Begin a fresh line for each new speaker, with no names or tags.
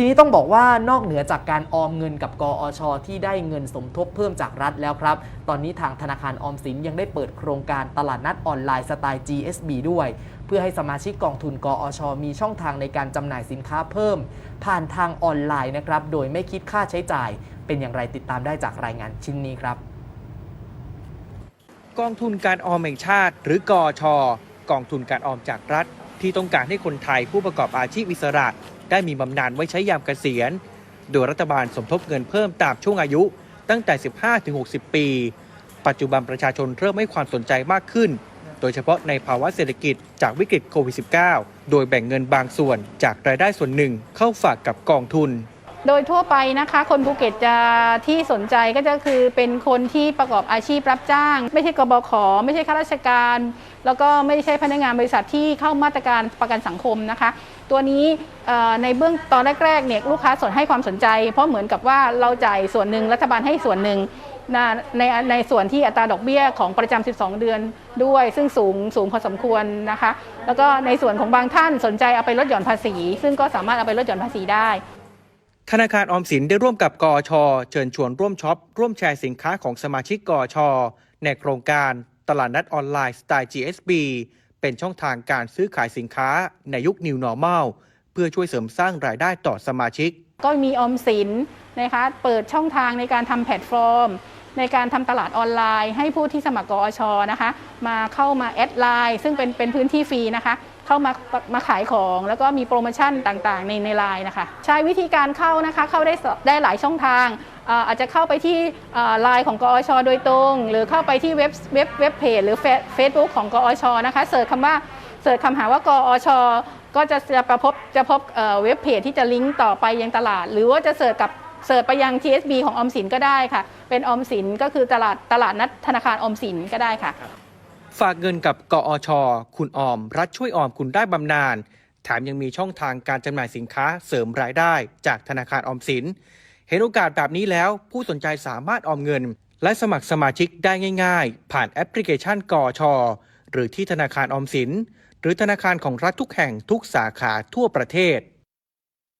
ทีนี้ต้องบอกว่านอกเหนือจากการออมเงินกับกอช ที่ได้เงินสมทบเพิ่มจากรัฐแล้วครับ ตอนนี้ทางธนาคารออมสินยังได้เปิดโครงการตลาดนัดออนไลน์สไตล์ GSB ด้วย เพื่อให้สมาชิกกองทุนกอช มีช่องทางในการจำหน่ายสินค้าเพิ่ม ผ่านทางออนไลน์นะครับ โดยไม่คิดค่าใช้จ่าย เป็นอย่างไรติดตามได้จากรายงานชิ้นนี้ครับ
กองทุนการออมแห่งชาติ หรือกอช กองทุนการออมจากรัฐ ที่ต้องการให้คนไทยผู้ประกอบอาชีพอิสระ ได้มีบำนาญไว้ใช้ยามเกษียณ โดยรัฐบาลสมทบเงินเพิ่มตามช่วงอายุตั้งแต่ 15-60 ปี ปัจจุบันประชาชนเริ่มให้ความสนใจมากขึ้น โดยเฉพาะในภาวะเศรษฐกิจจากวิกฤตโควิด -19 โดยแบ่งเงินบางส่วนจากรายได้ส่วนหนึ่งเข้าฝากกับกองทุน
โดยทั่วไปนะคะ คนภูเก็ตจะที่สนใจก็จะคือเป็นคนที่ประกอบอาชีพรับจ้าง ไม่ใช่กบขไม่ใช่ข้าราชการ แล้วก็ไม่ใช่พนักงานบริษัทที่เข้ามาตรการประกันสังคมนะคะ ตัวนี้ในเบื้องตอนแรกๆเนี่ยลูกค้าสนให้ความสนใจ เพราะเหมือนกับว่าเราจ่ายส่วนหนึ่งรัฐบาลให้ส่วนหนึ่งในในส่วนที่อัตราดอกเบี้ยของประจำ 12 เดือนด้วย ซึ่งสูงสูงพอสมควรนะคะ แล้วก็ในส่วนของบางท่านสนใจเอาไปลดหย่อนภาษี ซึ่งก็สามารถเอาไปลดหย่อนภาษีได้
ธนาคารออมสินได้ร่วมกับกอชเชิญชวนร่วมช็อป ร่วมแชร์สินค้าของสมาชิกกอชในโครงการตลาดนัดออนไลน์สไตล์ GSB เป็นช่องทางการซื้อขายสินค้าในยุค New Normal เพื่อช่วยเสริมสร้างรายได้ต่อสมาชิก
ก็มีออมสินนะคะเปิดช่องทางในการทำแพลตฟอร์ม ในการทำตลาดออนไลน์ ให้ผู้ที่สมัครกอชนะคะ มาเข้ามาแอดไลน์ซึ่งเป็นเป็นพื้นที่ฟรีนะคะ เข้ามามาขายของ แล้วก็มีโปรโมชั่นต่างๆ ในในไลน์นะคะ ใช้วิธีการเข้านะคะเข้าได้ได้หลายช่องทางอาจจะเข้าไปที่ไลน์ของกอชโดยตรง หรือเข้าไปที่เว็บเว็บเว็บเพจหรือเฟซบุ๊กของกอชนะคะเสิร์ชคำว่าเสิร์ชคำหาว่ากอชก็จะจะประพบจะพบเอ่อเว็บเพจที่จะลิงก์ต่อไปยังตลาด หรือว่าจะเสิร์ชกับเสิร์ชไปยัง TSB ของออมสินก็ได้ค่ะ เป็นออมสินก็คือตลาดตลาดนัดธนาคารออมสินก็ได้ค่ะ
ฝากเงินกับกอช คุณออม รัฐช่วยออมคุณได้บำนาญแถมยังมีช่องทางการจำหน่ายสินค้าเสริมรายได้ จากธนาคารออมสิน เห็นโอกาสแบบนี้แล้ว ผู้สนใจสามารถออมเงิน และสมัครสมาชิกได้ง่าย ๆ ผ่านแอปพลิเคชันกอช หรือที่ธนาคารออมสิน หรือธนาคารของรัฐทุกแห่งทุกสาขาทั่วประเทศ